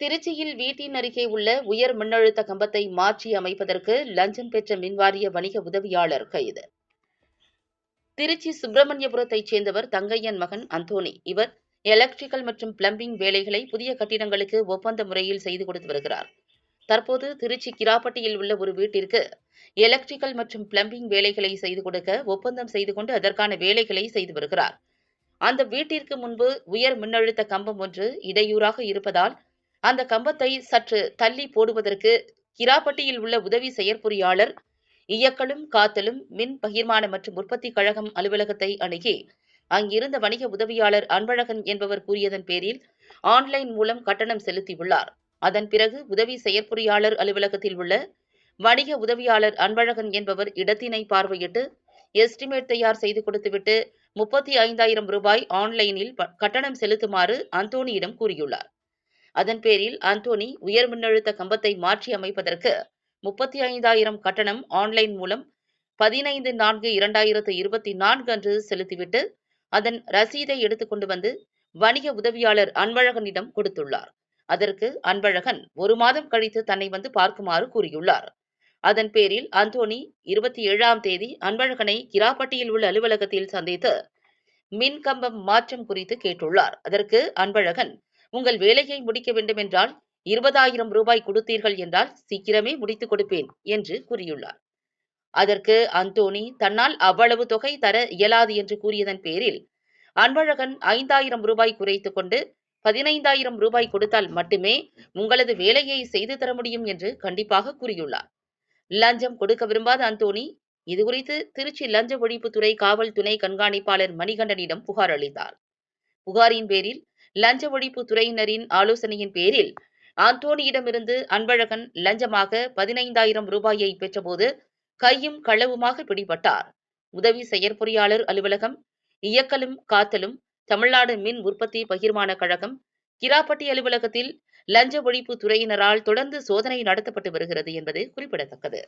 திருச்சியில் வீட்டின் அருகே உள்ள உயர் மின்னழுத்த கம்பத்தை மாற்றி அமைப்பதற்கு லஞ்சம் பெற்ற மின்வாரிய வணிக உதவியாளர் கைது. திருச்சி சுப்பிரமணியபுரத்தைச் சேர்ந்தவர் தங்கையன் மகன் அந்தோணி. இவர் எலக்ட்ரிக்கல் மற்றும் பிளம்பிங் வேலைகளை புதிய கட்டிடங்களுக்கு ஒப்பந்த முறையில் செய்து கொடுத்து வருகிறார். தற்போது திருச்சி கிராப்பட்டியில் உள்ள ஒரு வீட்டிற்கு எலக்ட்ரிக்கல் மற்றும் பிளம்பிங் வேலைகளை செய்து கொடுக்க ஒப்பந்தம் செய்து கொண்டு அதற்கான வேலைகளை செய்து வருகிறார். அந்த வீட்டிற்கு முன்பு உயர் மின்னழுத்த கம்பம் ஒன்று இடையூறாக இருப்பதால் அந்த கம்பத்தை சற்று தள்ளி போடுவதற்கு கிராப்பட்டியில் உள்ள உதவி செயற்பொறியாளர் இயக்கலும் காத்தலும் மின் பகிர்மான மற்றும் உற்பத்தி கழகம் அலுவலகத்தை அணுகி அங்கிருந்த வணிக உதவியாளர் அன்பழகன் என்பவர் கூறியதன் பேரில் ஆன்லைன் மூலம் கட்டணம் செலுத்தியுள்ளார். அதன் பிறகு உதவி செயற்பொறியாளர் அலுவலகத்தில் உள்ள வணிக உதவியாளர் அன்பழகன் என்பவர் இடத்தினை பார்வையிட்டு எஸ்டிமேட் தயார் செய்து கொடுத்துவிட்டு முப்பத்தி ஐந்தாயிரம் ரூபாய் ஆன்லைனில் கட்டணம் செலுத்துமாறு அந்தோணியிடம் கூறியுள்ளார். அதன் பேரில் அந்தோனி உயர் மின்னழுத்த கம்பத்தை மாற்றி அமைப்பதற்கு முப்பத்தி ஐந்தாயிரம் கட்டணம் ஆன்லைன் மூலம் பதினைந்து நான்கு இரண்டாயிரத்து இருபத்தி நான்கு அன்று செலுத்திவிட்டு அதன் ரசீதை எடுத்துக்கொண்டு வந்து வணிக உதவியாளர் அன்பழகனிடம் கொடுத்துள்ளார். அதற்கு அன்பழகன் ஒரு மாதம் கழித்து தன்னை வந்து பார்க்குமாறு கூறியுள்ளார். அதன் பேரில் அந்தோனி இருபத்தி ஏழாம் தேதி அன்பழகனை கிராப்பட்டியில் உள்ள அலுவலகத்தில் சந்தித்து மின் கம்பம் மாற்றம் குறித்து கேட்டுள்ளார். அதற்கு அன்பழகன் உங்கள் வேலையை முடிக்க வேண்டுமென்றால் இருபதாயிரம் ரூபாய் கொடுத்தீர்கள் என்றால் சீக்கிரமே முடித்துக் கொடுப்பேன் என்று கூறியுள்ளார். அதற்கு அந்தோணி தன்னால் அவ்வளவு தொகை தர இயலாது என்று கூறியதன் பேரில் அன்பழகன் ஐந்தாயிரம் ரூபாய் குறைத்துக் கொண்டு பதினைந்தாயிரம் ரூபாய் கொடுத்தால் மட்டுமே உங்களது வேலையை செய்து தர முடியும் என்று கண்டிப்பாக கூறியுள்ளார். லஞ்சம் கொடுக்க விரும்பாத அந்தோணி இதுகுறித்து திருச்சி லஞ்ச ஒழிப்புத்துறை காவல் துணை கண்காணிப்பாளர் மணிகண்டனிடம் புகார் அளித்தார். புகாரின் பேரில் லஞ்ச ஒழிப்பு துறையினரின் ஆலோசனையின் பேரில் ஆந்தோனியிடமிருந்து அன்பழகன் லஞ்சமாக பதினைந்தாயிரம் ரூபாயை பெற்றபோது கையும் களவுமாக பிடிபட்டார். உதவி செயற்பொறியாளர் அலுவலகம் இயக்கலும் காத்தலும் தமிழ்நாடு மின் உற்பத்தி பகிர்மான கழகம் கிராப்பட்டி அலுவலகத்தில் லஞ்ச ஒழிப்பு துறையினரால் தொடர்ந்து சோதனை நடத்தப்பட்டு வருகிறது என்பது குறிப்பிடத்தக்கது.